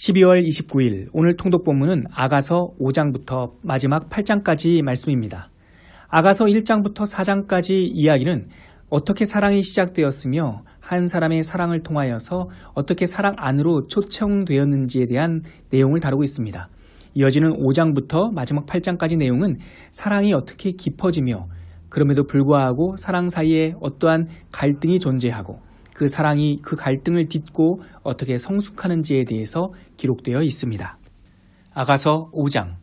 12월 29일 오늘 통독 본문은 아가서 5장부터 마지막 8장까지 말씀입니다. 아가서 1장부터 4장까지 이야기는 어떻게 사랑이 시작되었으며 한 사람의 사랑을 통하여서 어떻게 사랑 안으로 초청되었는지에 대한 내용을 다루고 있습니다. 이어지는 5장부터 마지막 8장까지 내용은 사랑이 어떻게 깊어지며 그럼에도 불구하고 사랑 사이에 어떠한 갈등이 존재하고 그 사랑이 그 갈등을 딛고 어떻게 성숙하는지에 대해서 기록되어 있습니다. 아가서 5장.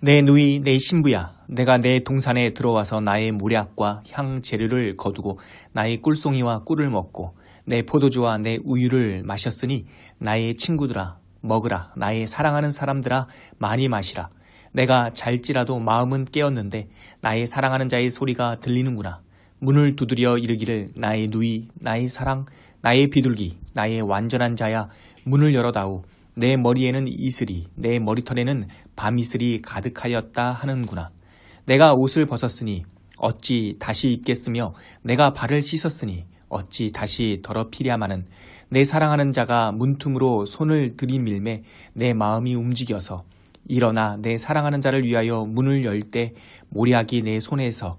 내 누이 내 신부야 내가 내 동산에 들어와서 나의 모략과 향 재료를 거두고 나의 꿀송이와 꿀을 먹고 내 포도주와 내 우유를 마셨으니 나의 친구들아 먹으라. 나의 사랑하는 사람들아 많이 마시라. 내가 잘지라도 마음은 깨었는데 나의 사랑하는 자의 소리가 들리는구나 문을 두드려 이르기를 나의 누이, 나의 사랑, 나의 비둘기, 나의 완전한 자야 문을 열어다오. 내 머리에는 이슬이, 내 머리털에는 밤이슬이 가득하였다 하는구나. 내가 옷을 벗었으니 어찌 다시 입겠으며 내가 발을 씻었으니 어찌 다시 더럽히랴마는 내 사랑하는 자가 문틈으로 손을 들이밀매 내 마음이 움직여서 일어나 내 사랑하는 자를 위하여 문을 열 때 모략이 내 손에서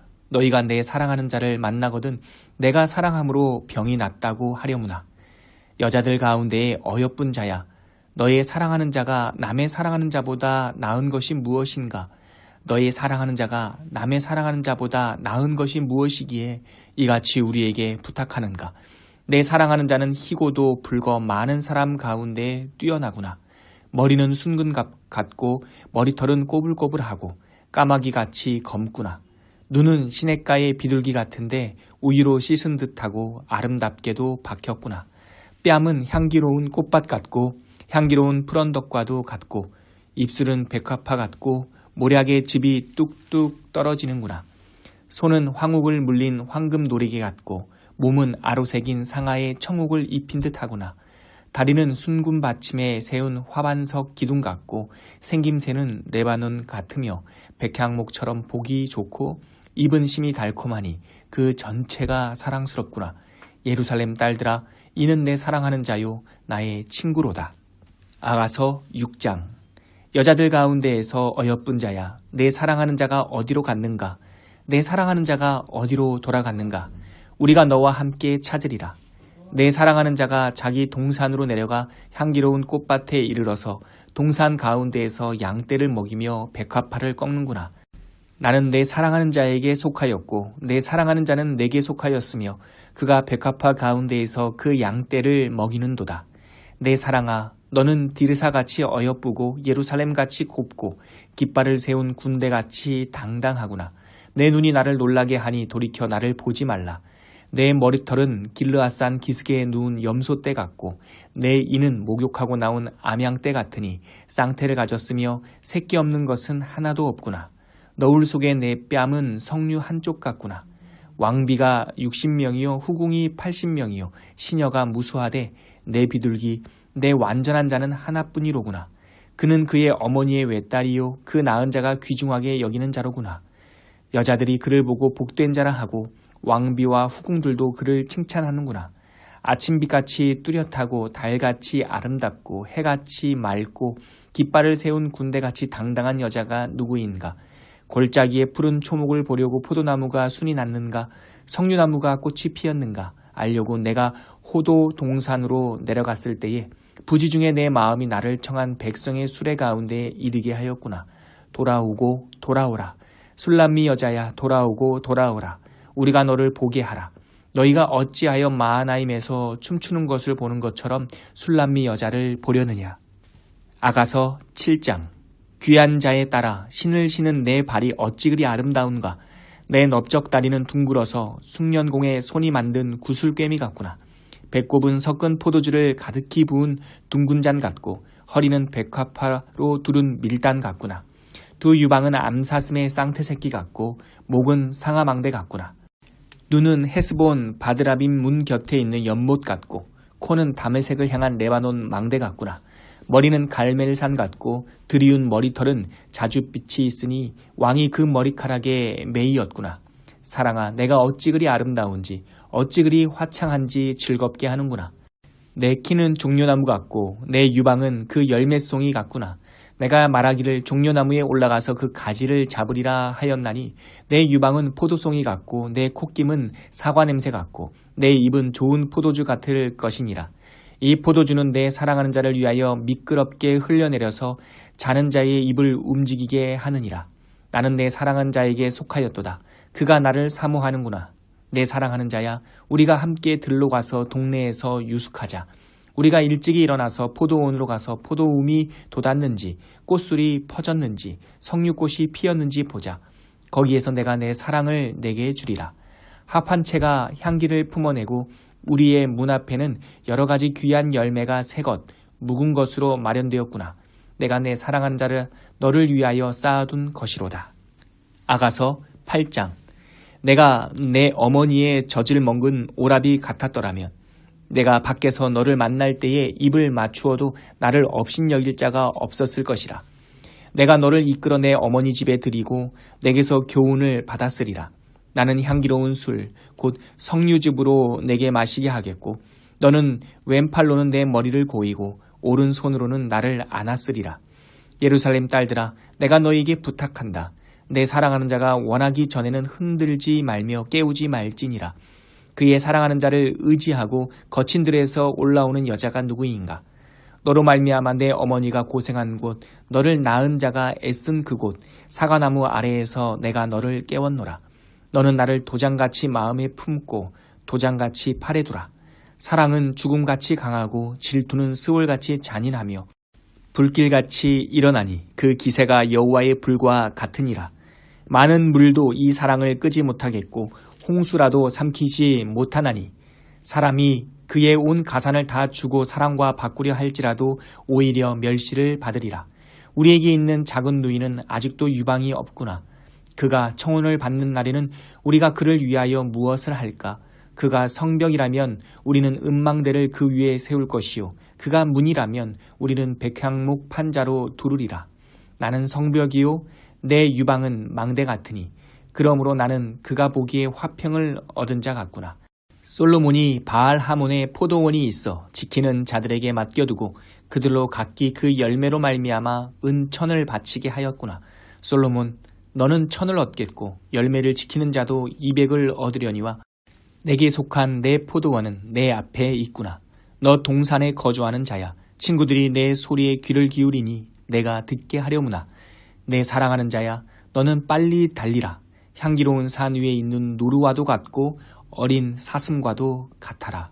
너희가 내 사랑하는 자를 만나거든 내가 사랑함으로 병이 낫다고 하려무나. 여자들 가운데에 어여쁜 자야. 너의 사랑하는 자가 남의 사랑하는 자보다 나은 것이 무엇인가? 너의 사랑하는 자가 남의 사랑하는 자보다 나은 것이 무엇이기에 이같이 우리에게 부탁하는가? 내 사랑하는 자는 희고도 불거 많은 사람 가운데 뛰어나구나. 머리는 순근 같고 머리털은 꼬불꼬불하고 까마귀같이 검구나. 눈은 시냇가의 비둘기 같은데 우유로 씻은 듯하고 아름답게도 박혔구나. 뺨은 향기로운 꽃밭 같고 향기로운 푸런덕과도 같고 입술은 백화파 같고 모략의 집이 뚝뚝 떨어지는구나. 손은 황옥을 물린 황금 노리개 같고 몸은 아로색인 상하의 청옥을 입힌 듯하구나. 다리는 순금 받침에 세운 화반석 기둥 같고 생김새는 레바논 같으며 백향목처럼 보기 좋고 입은 심이 달콤하니 그 전체가 사랑스럽구나. 예루살렘 딸들아 이는 내 사랑하는 자요 나의 친구로다. 아가서 6장 여자들 가운데에서 어여쁜 자야 내 사랑하는 자가 어디로 갔는가 내 사랑하는 자가 어디로 돌아갔는가 우리가 너와 함께 찾으리라. 내 사랑하는 자가 자기 동산으로 내려가 향기로운 꽃밭에 이르러서 동산 가운데에서 양떼를 먹이며 백화파를 꺾는구나. 나는 내 사랑하는 자에게 속하였고 내 사랑하는 자는 내게 속하였으며 그가 백합화 가운데에서 그 양떼를 먹이는도다. 내 사랑아 너는 디르사같이 어여쁘고 예루살렘같이 곱고 깃발을 세운 군대같이 당당하구나. 내 눈이 나를 놀라게 하니 돌이켜 나를 보지 말라. 내 머리털은 길르아산 기슭에 누운 염소 떼 같고 내 이는 목욕하고 나온 암양 떼 같으니 쌍태를 가졌으며 새끼 없는 것은 하나도 없구나. 너울 속의 내 뺨은 석류 한쪽 같구나. 왕비가 60명이요 후궁이 80명이요 시녀가 무수하되 내 비둘기 내 완전한 자는 하나뿐이로구나. 그는 그의 어머니의 외딸이요 그 낳은 자가 귀중하게 여기는 자로구나. 여자들이 그를 보고 복된 자라 하고 왕비와 후궁들도 그를 칭찬하는구나. 아침빛같이 뚜렷하고 달같이 아름답고 해같이 맑고 깃발을 세운 군대같이 당당한 여자가 누구인가? 골짜기에 푸른 초목을 보려고 포도나무가 순이 났는가 석류나무가 꽃이 피었는가 알려고 내가 호도 동산으로 내려갔을 때에 부지 중에 내 마음이 나를 청한 백성의 수레 가운데 이르게 하였구나. 돌아오고 돌아오라. 술람미 여자야 돌아오고 돌아오라. 우리가 너를 보게 하라. 너희가 어찌하여 마하나임에서 춤추는 것을 보는 것처럼 술람미 여자를 보려느냐. 아가서 7장 귀한 자에 따라 신을 신은 내 발이 어찌 그리 아름다운가. 내 넓적 다리는 둥글어서 숙련공에 손이 만든 구슬꿰미 같구나. 배꼽은 섞은 포도주를 가득히 부은 둥근 잔 같고 허리는 백화파로 두른 밀단 같구나. 두 유방은 암사슴의 쌍태새끼 같고 목은 상아망대 같구나. 눈은 헤스본 바드라빔 문 곁에 있는 연못 같고 코는 담의색을 향한 레바논 망대 같구나. 머리는 갈멜산 같고 드리운 머리털은 자줏빛이 있으니 왕이 그 머리카락에 매이었구나. 사랑아, 내가 어찌 그리 아름다운지, 어찌 그리 화창한지 즐겁게 하는구나. 내 키는 종려나무 같고 내 유방은 그 열매송이 같구나. 내가 말하기를 종려나무에 올라가서 그 가지를 잡으리라 하였나니 내 유방은 포도송이 같고 내 콧김은 사과 냄새 같고 내 입은 좋은 포도주 같을 것이니라. 이 포도주는 내 사랑하는 자를 위하여 미끄럽게 흘려내려서 자는 자의 입을 움직이게 하느니라. 나는 내 사랑한 자에게 속하였도다. 그가 나를 사모하는구나. 내 사랑하는 자야, 우리가 함께 들로 가서 동네에서 유숙하자. 우리가 일찍이 일어나서 포도원으로 가서 포도움이 돋았는지, 꽃술이 퍼졌는지, 석류꽃이 피었는지 보자. 거기에서 내가 내 사랑을 내게 주리라. 합한 채가 향기를 품어내고 우리의 문 앞에는 여러 가지 귀한 열매가 새 것, 묵은 것으로 마련되었구나. 내가 내 사랑하는 자를 너를 위하여 쌓아둔 것이로다. 아가서 8장 내가 내 어머니의 젖을 먹은 오라비 같았더라면 내가 밖에서 너를 만날 때에 입을 맞추어도 나를 업신여길 자가 없었을 것이라. 내가 너를 이끌어 내 어머니 집에 들이고 내게서 교훈을 받았으리라. 나는 향기로운 술, 곧 석류즙으로 내게 마시게 하겠고 너는 왼팔로는 내 머리를 고이고 오른손으로는 나를 안았으리라. 예루살렘 딸들아, 내가 너에게 부탁한다. 내 사랑하는 자가 원하기 전에는 흔들지 말며 깨우지 말지니라. 그의 사랑하는 자를 의지하고 거친 들에서 올라오는 여자가 누구인가? 너로 말미암아 내 어머니가 고생한 곳, 너를 낳은 자가 애쓴 그곳, 사과나무 아래에서 내가 너를 깨웠노라. 너는 나를 도장같이 마음에 품고 도장같이 팔에 두라. 사랑은 죽음같이 강하고 질투는 스월같이 잔인하며 불길같이 일어나니 그 기세가 여호와의 불과 같으니라. 많은 물도 이 사랑을 끄지 못하겠고 홍수라도 삼키지 못하나니 사람이 그의 온 가산을 다 주고 사랑과 바꾸려 할지라도 오히려 멸시를 받으리라. 우리에게 있는 작은 누이는 아직도 유방이 없구나. 그가 청혼을 받는 날에는 우리가 그를 위하여 무엇을 할까? 그가 성벽이라면 우리는 음망대를 그 위에 세울 것이요. 그가 문이라면 우리는 백향목 판자로 두르리라. 나는 성벽이요. 내 유방은 망대 같으니. 그러므로 나는 그가 보기에 화평을 얻은 자 같구나. 솔로몬이 바알 하몬에 포도원이 있어 지키는 자들에게 맡겨두고 그들로 각기 그 열매로 말미암아 은천을 바치게 하였구나. 솔로몬 너는 천을 얻겠고 열매를 지키는 자도 이백을 얻으려니와 내게 속한 내 포도원은 내 앞에 있구나. 너 동산에 거주하는 자야. 친구들이 내 소리에 귀를 기울이니 내가 듣게 하려무나. 내 사랑하는 자야. 너는 빨리 달리라. 향기로운 산 위에 있는 누르와도 같고 어린 사슴과도 같아라.